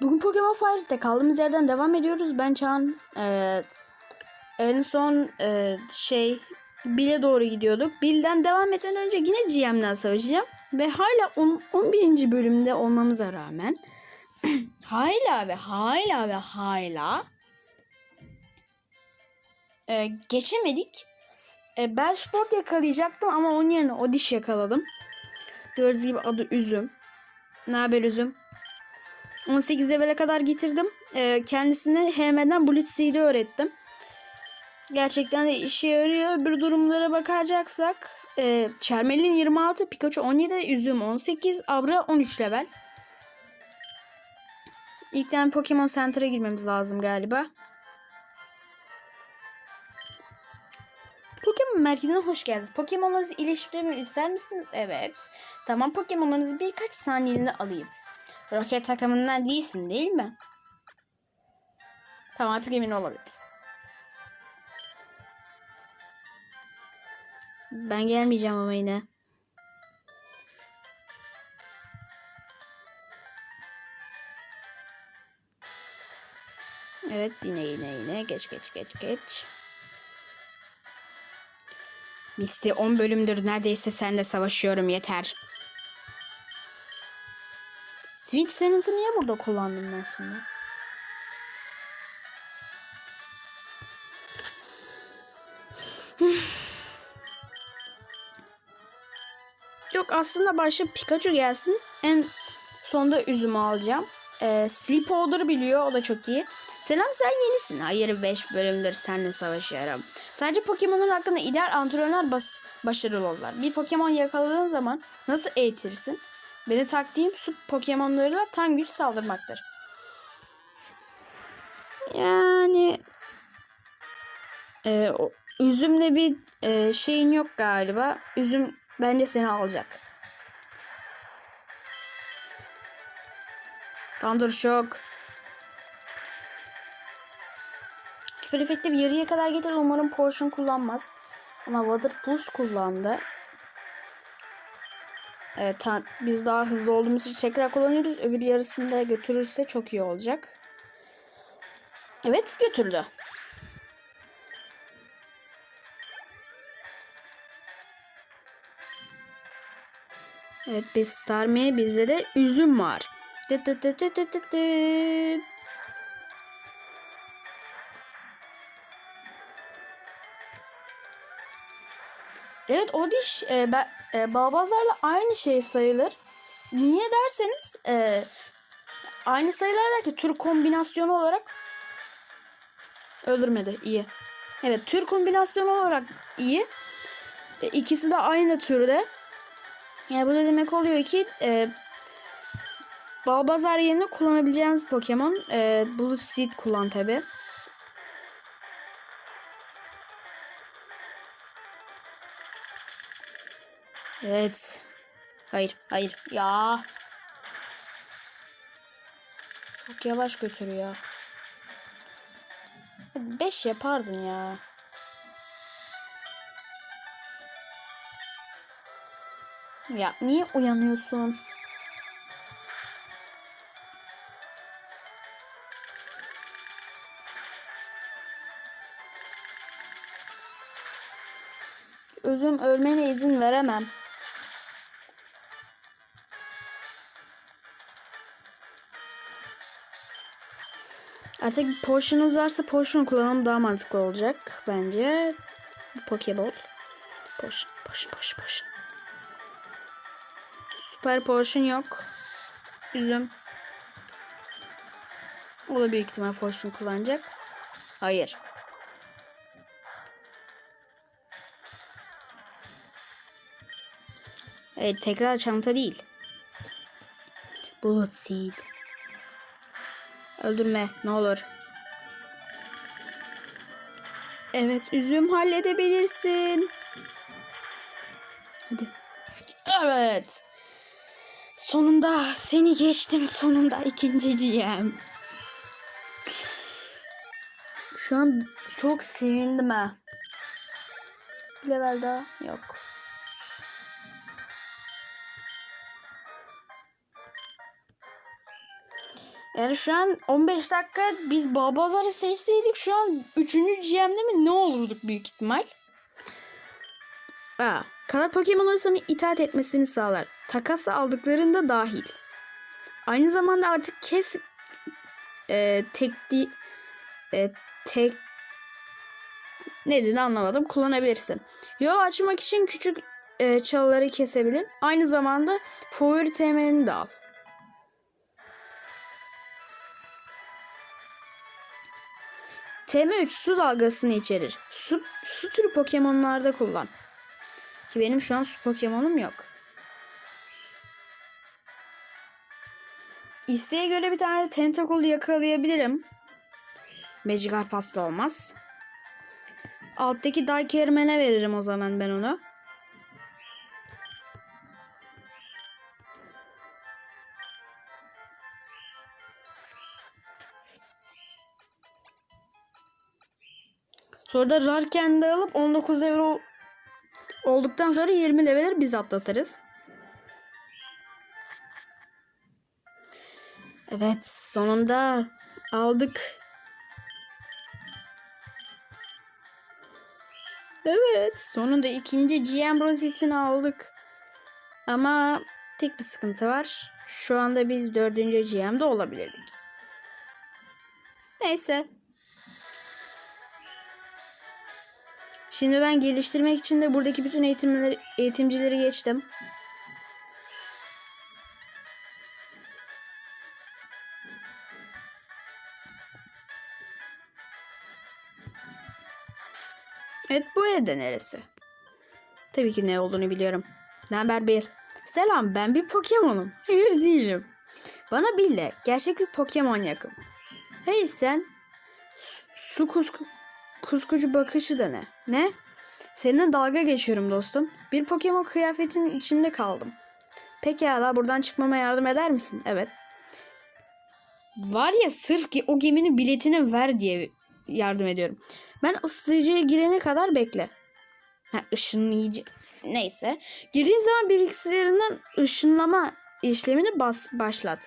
Bugün Pokemon Fire'de kaldığımız yerden devam ediyoruz. Ben Çağan. Ee, en son e, şey Bill'e doğru gidiyorduk. Bill'den devam etmeden önce yine GM'den savaşacağım. Ve hala on- 11. bölümde olmamıza rağmen hala ve hala ve hala e, geçemedik. E, ben Sport yakalayacaktım ama onun yerine Odish yakaladım. Gördüğünüz gibi adı Üzüm. Ne haber Üzüm? 18 level'e kadar getirdim. Ee, kendisine HM'den Blitzseed'i öğrettim. Gerçekten de işe yarıyor. Bir durumlara bakacaksak e, Charmelin 26, Pikachu 17, Üzüm 18, Abra 13 level. İlkten Pokemon Center'a girmemiz lazım galiba. Pokemon merkezine hoş geldiniz. Pokemonlarınızı iyileştirmemi ister misiniz? Evet. Tamam Pokemonlarınızı birkaç saniyeliğine alayım. Roket takımından değilsin değil mi? Tamam artık emin olabiliriz. Ben gelmeyeceğim ama yine. Evet yine yine yine geç geç geç geç. Misty 10 bölümdür neredeyse seninle savaşıyorum yeter. Sweet Senat'ı niye burada kullandım ben şimdi? Yok aslında başta Pikachu gelsin. En sonda üzümü alacağım. Ee, Sleep Powder biliyor. O da çok iyi. Selam sen yenisin. Hayır 5 bölümdür seninle savaşıyorum. Sadece Pokemon'un hakkında ideal antrenör bas başarılı olurlar. Bir Pokemon yakaladığın zaman nasıl eğitirsin? Benim taktiğim su Pokemon'larıyla tam güç saldırmaktır. Yani e, o, üzümle bir e, şeyin yok galiba. Üzüm bence seni alacak. Thunder Shock. Süper efekti bir yarıya kadar getirir. Umarım Potion kullanmaz. Ama Water Plus kullandı. Evet, ta- biz daha hızlı olduğumuz için tekrar kullanıyoruz. Öbür yarısını da götürürse çok iyi olacak. Evet götürdü. Evet biz Starmie bizde de üzüm var. Tıt tıt tıt tıt tıt tıt. Evet o diş e, ben, e, balbazlarla aynı şey sayılır. Niye derseniz e, aynı sayılarlar ki tür kombinasyonu olarak öldürmedi iyi. Evet tür kombinasyonu olarak iyi. E, ikisi de aynı türde. Yani bu da demek oluyor ki e, Balbazar yerine kullanabileceğiniz Pokemon e, Blue Seed kullan tabi. Evet. Hayır, hayır. Ya. Çok yavaş götürüyor. 5 yapardın ya. Ya niye uyanıyorsun? Özüm ölmene izin veremem. Artık potion'unuz varsa potion kullanım daha mantıklı olacak bence. Pokeball. Potion, potion, potion, potion. Süper potion yok. Üzüm. O da büyük ihtimal potion kullanacak. Hayır. Evet tekrar çanta değil. Bullet seed. Öldürme ne olur. Evet üzüm halledebilirsin. Hadi. Evet. Sonunda seni geçtim sonunda ikinci GM. Şu an çok sevindim ha. Level daha yok. Yani şu an 15 dakika biz Balbazar'ı seçseydik şu an 3. GM'de mi ne olurduk büyük ihtimal. Aa, kadar Pokemon'ları sana itaat etmesini sağlar. Takas aldıklarında dahil. Aynı zamanda artık kes e, tek di, e, tek ne anlamadım. Kullanabilirsin. Yol açmak için küçük e, çalıları kesebilir. Aynı zamanda favori temelini de al. TM3 su dalgasını içerir. Su, su türü Pokemon'larda kullan. Ki benim şu an su Pokemon'um yok. İsteğe göre bir tane Tentacle yakalayabilirim. Magikarp asla olmaz. Alttaki Daikermen'e veririm o zaman ben onu. Sonra da Rarken'de alıp 19 level ol- olduktan sonra 20 level'leri biz atlatırız. Evet sonunda aldık. Evet sonunda ikinci GM Rosette'ini aldık. Ama tek bir sıkıntı var. Şu anda biz dördüncü GM'de olabilirdik. Neyse. Şimdi ben geliştirmek için de buradaki bütün eğitimleri, eğitimcileri geçtim. Evet bu evde neresi? Tabii ki ne olduğunu biliyorum. Ne haber bir? Selam ben bir Pokemon'um. Hayır değilim. Bana bile gerçek bir Pokemon yakın. Hey sen su, kusku, kuskucu bakışı da ne? Ne? Seninle dalga geçiyorum dostum. Bir Pokemon kıyafetinin içinde kaldım. Pekala buradan çıkmama yardım eder misin? Evet. Var ya sırf ki o geminin biletini ver diye yardım ediyorum. Ben ısıtıcıya girene kadar bekle. Ha, ışınlayıcı. Neyse. Girdiğim zaman bilgisayarından ışınlama işlemini bas başlat.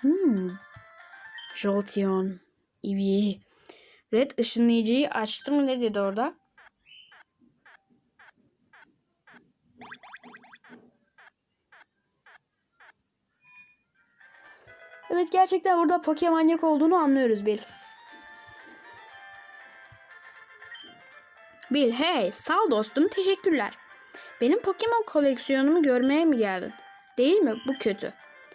Hmm. Jolteon. İyi. Red ışınlayıcıyı açtı mı ne dedi orada? Evet gerçekten burada Pokemonyak olduğunu anlıyoruz Bil. Bil hey sağ dostum teşekkürler. Benim Pokemon koleksiyonumu görmeye mi geldin? Değil mi? Bu kötü.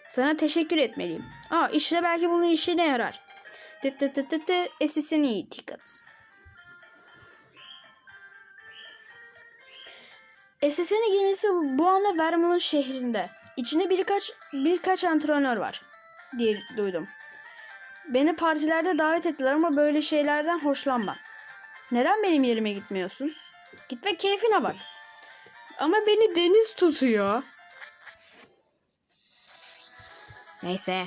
Sana teşekkür etmeliyim. Aa işte belki bunun işine yarar. SSN'i tickets. SSN gemisi bu anda Vermont şehrinde. İçinde birkaç birkaç antrenör var diye duydum. Beni partilerde davet ettiler ama böyle şeylerden hoşlanma. Neden benim yerime gitmiyorsun? Git ve keyfine bak. Ama beni deniz tutuyor. Neyse.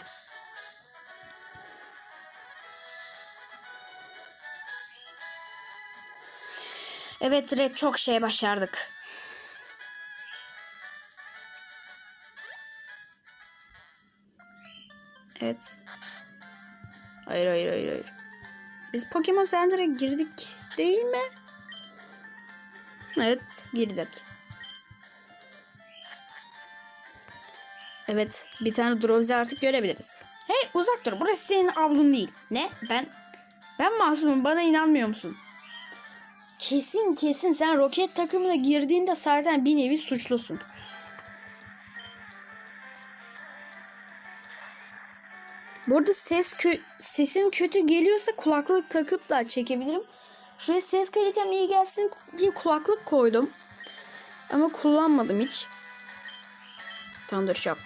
Evet Red çok şey başardık. Evet. Hayır hayır hayır hayır. Biz Pokemon Center'a girdik değil mi? Evet girdik. Evet bir tane Drowsy artık görebiliriz. Hey uzak dur burası senin avlun değil. Ne? Ben ben masumum bana inanmıyor musun? Kesin kesin sen roket takımına girdiğinde zaten bir nevi suçlusun. Burada ses kö sesim kötü geliyorsa kulaklık takıp da çekebilirim. Şuraya ses kalitem iyi gelsin diye kulaklık koydum. Ama kullanmadım hiç. Thunder Shock.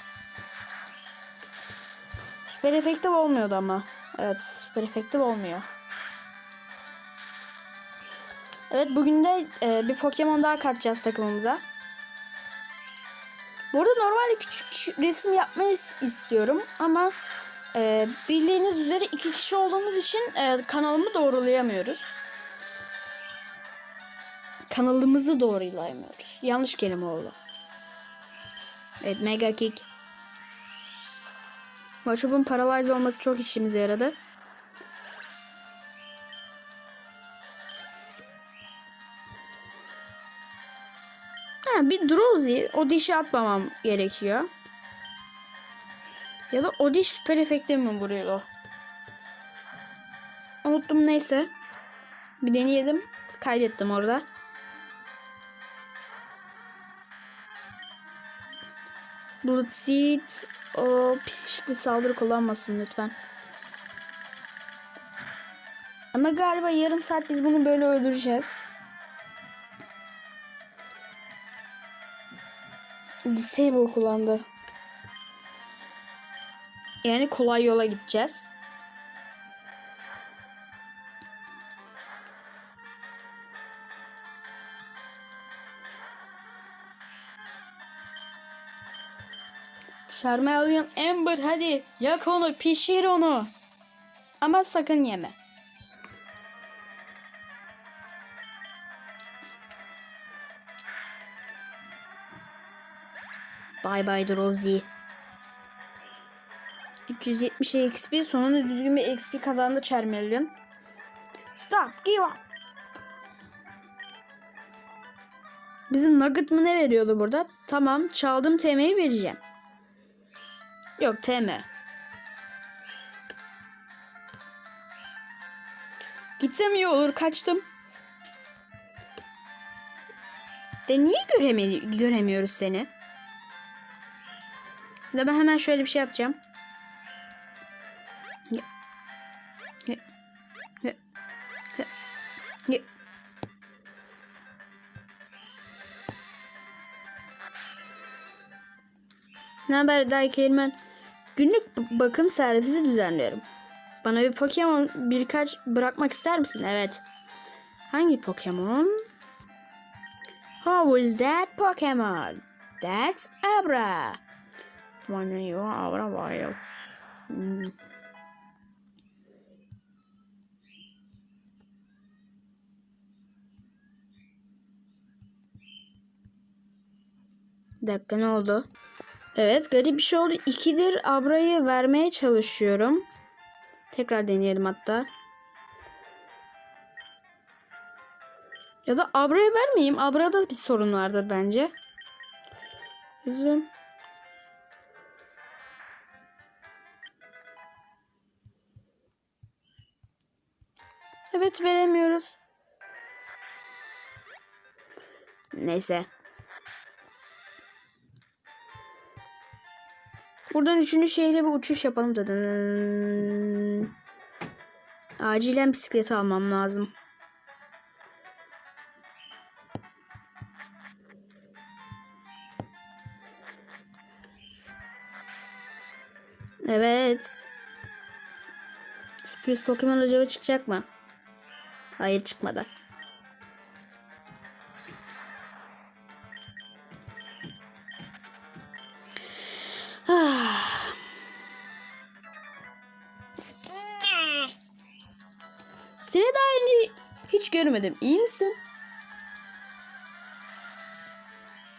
Süper efektif olmuyordu ama. Evet süper efektif olmuyor. Evet bugün de e, bir Pokemon daha katacağız takımımıza. Burada normalde küçük resim yapmayı istiyorum ama e, bildiğiniz üzere iki kişi olduğumuz için e, kanalımı doğrulayamıyoruz. Kanalımızı doğrulayamıyoruz. Yanlış kelime oldu. Evet Mega Kick. Maçop'un paralyze olması çok işimize yaradı. Bir Drowsy o dişi atmamam gerekiyor. Ya da o diş süper efekte mi vuruyor? Unuttum neyse. Bir deneyelim. Kaydettim orada. Bloodseed o pis bir saldırı kullanmasın lütfen. Ama galiba yarım saat biz bunu böyle öldüreceğiz. Disable kullandı. Yani kolay yola gideceğiz. Charmeleon Amber hadi yak onu pişir onu. Ama sakın yeme. Bye bye Rosie. 370 XP sonunda düzgün bir XP kazandı Charmeleon. Stop give up. Bizim Nugget mı ne veriyordu burada? Tamam çaldım TM'yi vereceğim. Yok TM. Gitsem iyi olur kaçtım. De niye göreme göremiyoruz seni? Da ben hemen şöyle bir şey yapacağım. Ya. Ya. Ya. Ya. Ya. Ne haber Daykeilmen? Günlük b- bakım servisi düzenliyorum. Bana bir Pokemon birkaç bırakmak ister misin? Evet. Hangi Pokemon? How is that Pokemon? That's Abra. Bana you Abra var Hmm. Bir dakika ne oldu? Evet garip bir şey oldu. İkidir Abra'yı vermeye çalışıyorum. Tekrar deneyelim hatta. Ya da Abra'ya vermeyeyim. Abra'da bir sorun vardır bence. Üzüm. Evet veremiyoruz. Neyse. Buradan üçüncü şehre bir uçuş yapalım zaten. Acilen bisiklet almam lazım. Evet. Sürpriz Pokemon acaba çıkacak mı? Hayır çıkmadı. Ah. Seni daha önce hiç görmedim. İyi misin?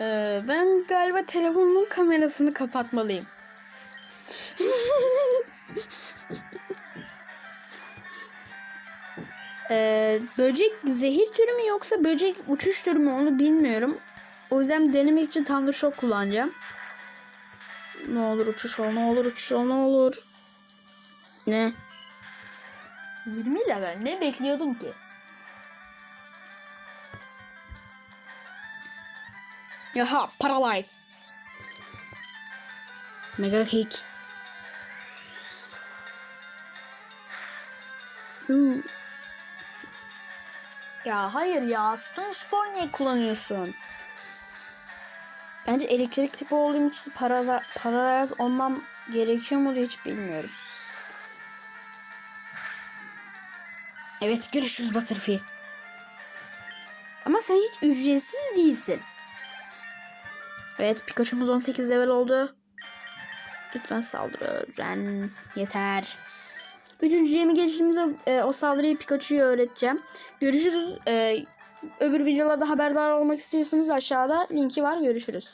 Ee, ben galiba telefonumun kamerasını kapatmalıyım. Ee, böcek zehir türü mü yoksa böcek uçuş türü mü onu bilmiyorum. O yüzden denemek için Thunder Shock kullanacağım. Ne olur uçuş ol, ne olur uçuş ol, ne olur. Ne? 20 level ne bekliyordum ki? Yaha paralyze. Mega kick. Huu. Ya hayır ya. Stone Spore niye kullanıyorsun? Bence elektrik tipi olduğum için paraza, paralyz olmam gerekiyor mu diye hiç bilmiyorum. Evet görüşürüz Butterfree. Ama sen hiç ücretsiz değilsin. Evet Pikachu'muz 18 level oldu. Lütfen saldırı. Ren yeter. Üçüncü yemi gelişimize e, o saldırıyı Pikachu'ya öğreteceğim. Görüşürüz. E, öbür videolarda haberdar olmak istiyorsanız aşağıda linki var. Görüşürüz.